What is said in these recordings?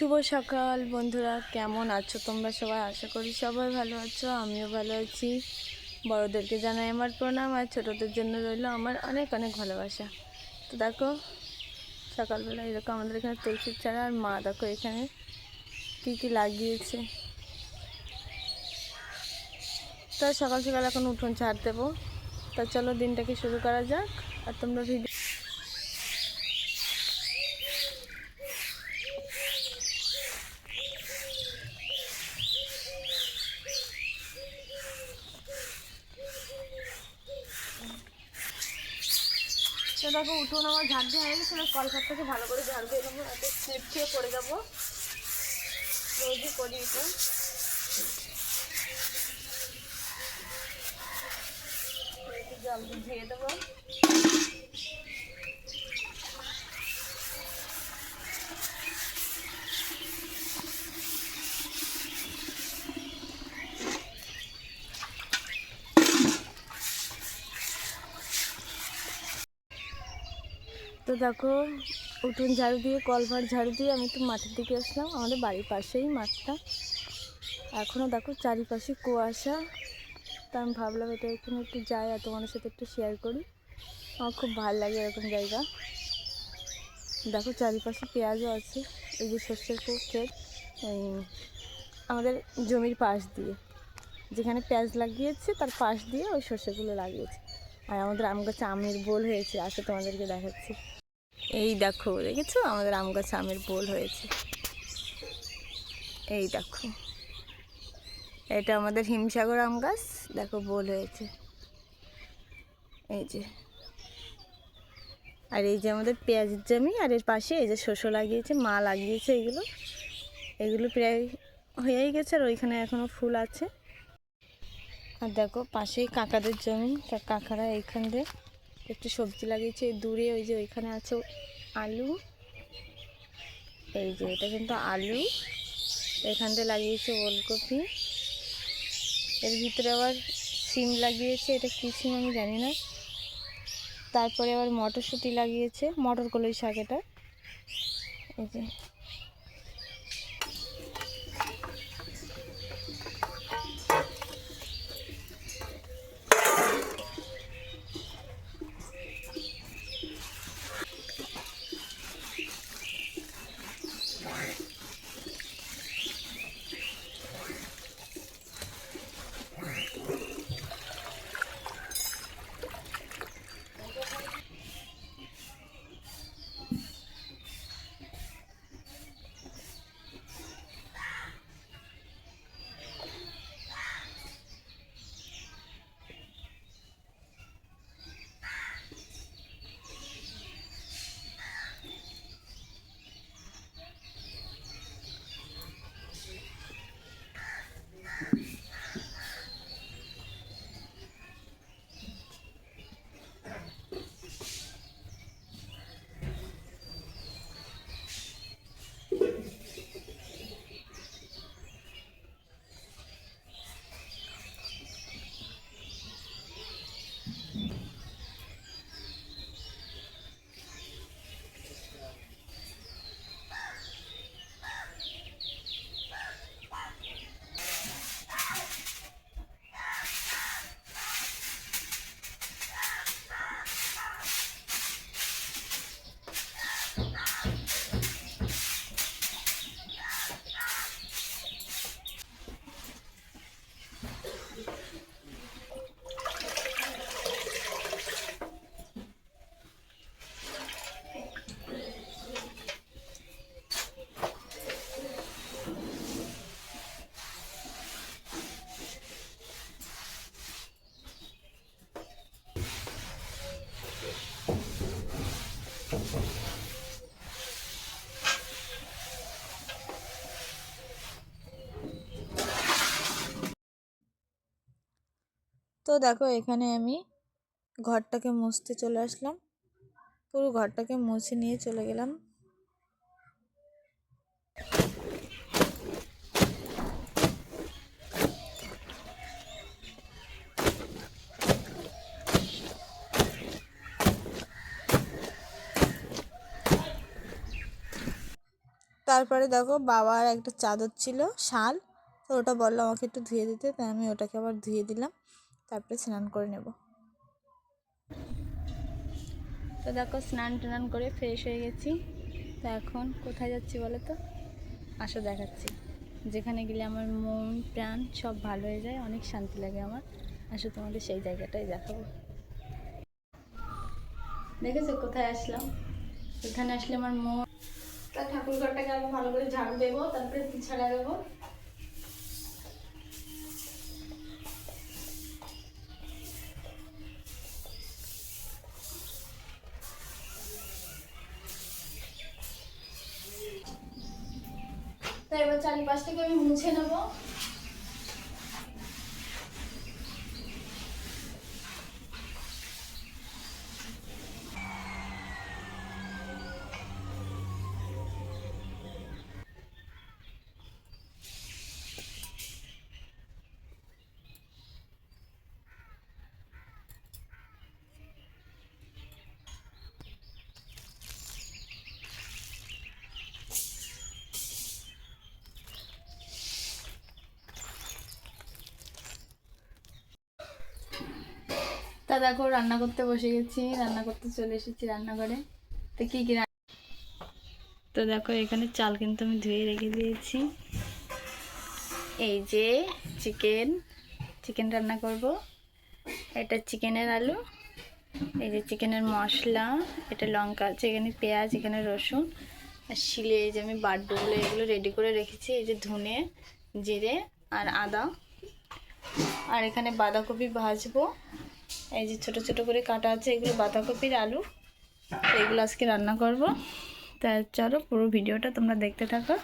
শুভ সকাল, বন্ধুরা। কেমন আছো তোমরা সবাই? আশা করি সবাই ভালো আছো, আমিও ভালো আছি। বড়োদেরকে জানাই আমার প্রণাম, আর ছোটোদের জন্য রইল আমার অনেক অনেক ভালোবাসা। তো দেখো, সকালবেলা এরকম আমাদের এখানে তুলসির চারা, আর মা দেখো এখানে কী কী লাগিয়েছে। তা সকাল সকাল এখন উঠোন ছাড় দেবো। তা চলো দিনটাকে শুরু করা যাক, আর তোমরা ভিডিও তো দেখো উঠোন আমার ঝাড় দিয়ে হয়ে গেছে কলকাতাকে ভালো করে ঝাড় দিয়ে নেব, এত স্লিপ খেয়ে পড়ে যাব। রোজই করি এটা। জল দিয়ে দেবো। তো দেখো, উঠুন ঝাড়ু দিয়ে, কলভার ঝাড়ু দিয়ে আমি একটু মাঠের দিকে আসলাম, আমাদের বাড়ির পাশেই মাঠটা। এখনও দেখো চারিপাশে কুয়াশা, তা আমি ভাবলাম এটা এখানে একটু যাই আর তোমাদের সাথে একটু শেয়ার করি। আমার খুব ভালো লাগে এরকম জায়গা। দেখো চারিপাশে পেঁয়াজও আছে, এই যে শস্যের ক্ষেত এই আমাদের জমির পাশ দিয়ে। যেখানে পেঁয়াজ লাগিয়েছে, তার পাশ দিয়ে ওই শস্যগুলো লাগিয়েছে। আর আমাদের আম গাছে আমের বোল হয়েছে, আসে তোমাদেরকে দেখাচ্ছি। এই দেখো, দেখেছ? আমাদের আম গাছে আমের বোল হয়েছে। এই দেখো। এটা আমাদের হিমসাগর আম গাছ। দেখো, বোল হয়েছে। এই যে। আর এই যে আমাদের পেঁয়াজের জমি, আর এর পাশে এই যে শস্য লাগিয়েছে, মা লাগিয়েছে এগুলো। এগুলো প্রায় হয়েই গেছে, আর ওইখানে এখনও ফুল আছে। আর দেখো, পাশেই কাকাদের জমি। কাকারা এইখান দিয়ে একটু সবজি লাগিয়েছে দূরে ওই যে ওইখানে আছে আলু। এই যে এটা কিন্তু আলু, এখান দিয়ে লাগিয়েছে ওলকপি। এর ভিতরে আবার সিম লাগিয়েছে, এটা কী সিম আমি জানি না। তারপরে আবার মটরশুঁটি লাগিয়েছে, মটর কলই শাক এটা। এই যে তো দেখো এখানে আমি ঘরটাকে মুছতে চলে আসলাম। পুরো ঘরটাকে মুছে নিয়ে চলে গেলাম। তারপরে দেখো বাবার একটা চাদর ছিল, শাল। তো ওটা বলল আমাকে একটু ধুয়ে দিতে, তাই আমি ওটাকে আবার ধুয়ে দিলাম। তারপরে স্নান করে নেব। তো দেখো স্নান টান করে ফ্রেশ হয়ে গেছি। তো এখন কোথায় যাচ্ছি বলো তো? আসো দেখাচ্ছি। যেখানে গেলে আমার মন, প্রাণ সব ভালো হয়ে যায়, অনেক শান্তি লাগে আমার। আসো তোমাদের সেই জায়গাটাই দেখাবো। দেখেছ কোথায় আসলাম? এখানে আসলে আমার মন তা ঠাকুর ঘরটাকে আমি ভালো করে ঝাড়ু দেবো, তারপরে ছাড়া দেবো। তো এবার চারিপাশটাকে আমি মুছে নেব। দেখো, রান্না করতে বসে গেছি, রান্না করতে চলে এসেছি রান্নাঘরে। তো কী কী তো দেখো, এখানে চাল কিন্তু আমি ধুয়ে রেখে দিয়েছি। এই যে চিকেন চিকেন রান্না করব। এটা চিকেনের আলু, এই যে চিকেনের মশলা, এটা লঙ্কা আছে এখানে পেঁয়াজ, এখানে রসুন, আর শিলে এই যে আমি বাড্ডুগুলো এগুলো রেডি করে রেখেছি। এই যে ধনে, জিরে আর আদা। আর এখানে বাঁধাকপি ভাজবো। এই যে ছোট ছোট করে কাটা আছে, এগুলো বাঁধাকপির আলু। এগুলো আজকে রান্না করব। তা চলো পুরো ভিডিওটা তোমরা দেখতে থাকো।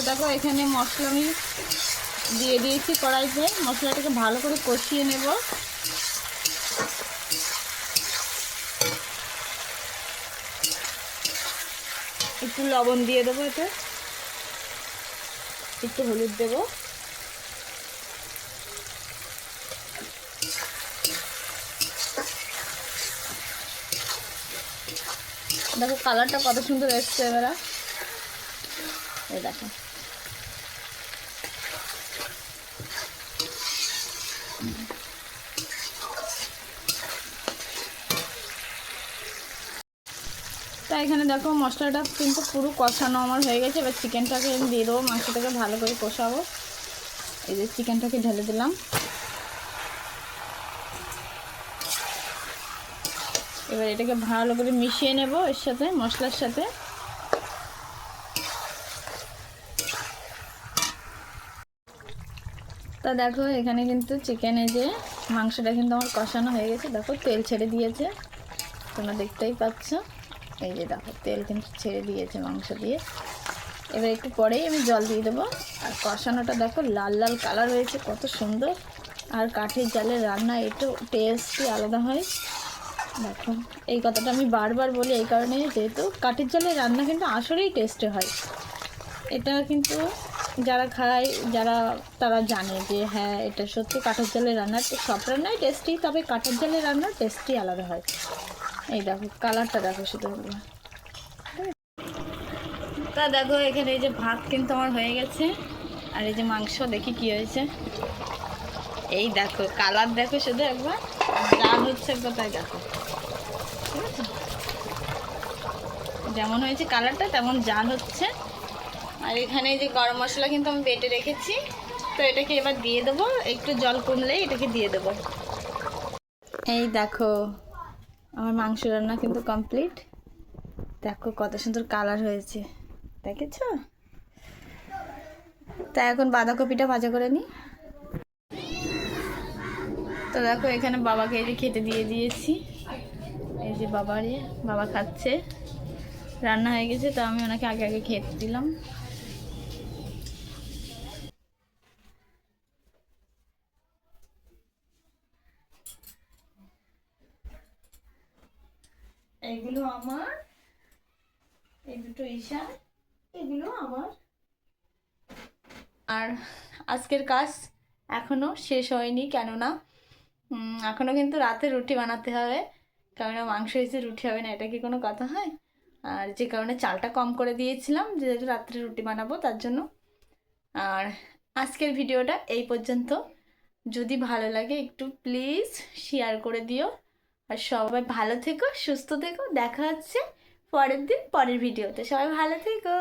তো দেখো, এখানে মশলা আমি দিয়ে দিয়েছি কড়াইতে। মশলাটাকে ভালো করে কষিয়ে নেব। একটু লবণ দিয়ে দেবো এতে। একটু হলুদ দেবো। দেখো, কালারটা কত সুন্দর এসছে এবারে। দেখো। এখানে দেখো মশলাটা কিন্তু পুরো কষানো আমার হয়ে গেছে। এবার চিকেনটাকে দিয়ে দেবো, মাংসটাকে ভালো করে কষাবো। এই যে চিকেনটাকে ঢেলে দিলাম। এবার এটাকে ভালো করে মিশিয়ে নেব এর সাথে, মশলার সাথে। তা দেখো, এখানে কিন্তু চিকেনে যে মাংসটা কিন্তু আমার কষানো হয়ে গেছে। দেখো, তেল ছেড়ে দিয়েছে। তোমরা দেখতেই পাচ্ছ। এই যে দেখো, তেল কিন্তু ছেড়ে দিয়েছে মাংস দিয়ে। এবার একটু পরেই আমি জল দিয়ে দেবো। আর কষানোটা দেখো, লাল লাল কালার হয়েছে, কত সুন্দর। আর কাঠের জালে রান্না একটু টেস্টই আলাদা হয়। দেখো, এই কথাটা আমি বারবার বলি এই কারণে যেহেতু কাঠের জালে রান্না কিন্তু আসলেই টেস্টে হয়। এটা কিন্তু যারা খায়, যারা, তারা জানে যে হ্যাঁ এটা সত্যি কাঠের জালে রান্নার, সব রান্নাই টেস্টি তবে কাঠের জালে রান্নার টেস্টই আলাদা হয়। এই দেখো কালারটা দেখো শুধু তা দেখো, এখানে এই যে ভাত কিন্তু আমার হয়ে গেছে। আর এই যে মাংস, দেখি কি হয়েছে। এই দেখো কালার দেখো শুধু একবার। যা হচ্ছে কোথায় দেখো। যেমন হয়েছে কালারটা তেমন জাল হচ্ছে। আর এখানে যে গরম মশলা কিন্তু আমি বেটে রেখেছি। তো এটাকে এবার দিয়ে দেবো। একটু জল কমলেই এটাকে দিয়ে দেবো। এই দেখো আমার মাংস রান্না কিন্তু কমপ্লিট। দেখো কত সুন্দর কালার হয়েছে। দেখেছ? তা এখন বাঁধাকপিটা ভাজা করে নিই তো দেখো, এখানে বাবাকে এই যে খেতে দিয়ে দিয়েছি। এই যে যে বাবারে, বাবা খাচ্ছে। রান্না হয়ে গেছে, তো আমি ওনাকে আগে আগে খেতে দিলাম। আমার এই দুটো ঈশা এগুলো আমার। আর আজকের কাজ এখনও শেষ হয়নি কেননা উম, এখনও কিন্তু রাতে রুটি বানাতে হবে কেননা মাংস এসে রুটি হবে না এটা কি কোনো কথা হয়? আর যে কারণে চালটা কম করে দিয়েছিলাম যেহেতু রাত্রে রুটি বানাবো তার জন্য। আর আজকের ভিডিওটা এই পর্যন্ত। যদি ভালো লাগে একটু প্লিজ শেয়ার করে দিও। আর সবাই ভালো থেকো, সুস্থ থেকো, দেখা হচ্ছে পরের দিন, পরের ভিডিওতে সবাই ভালো থেকো।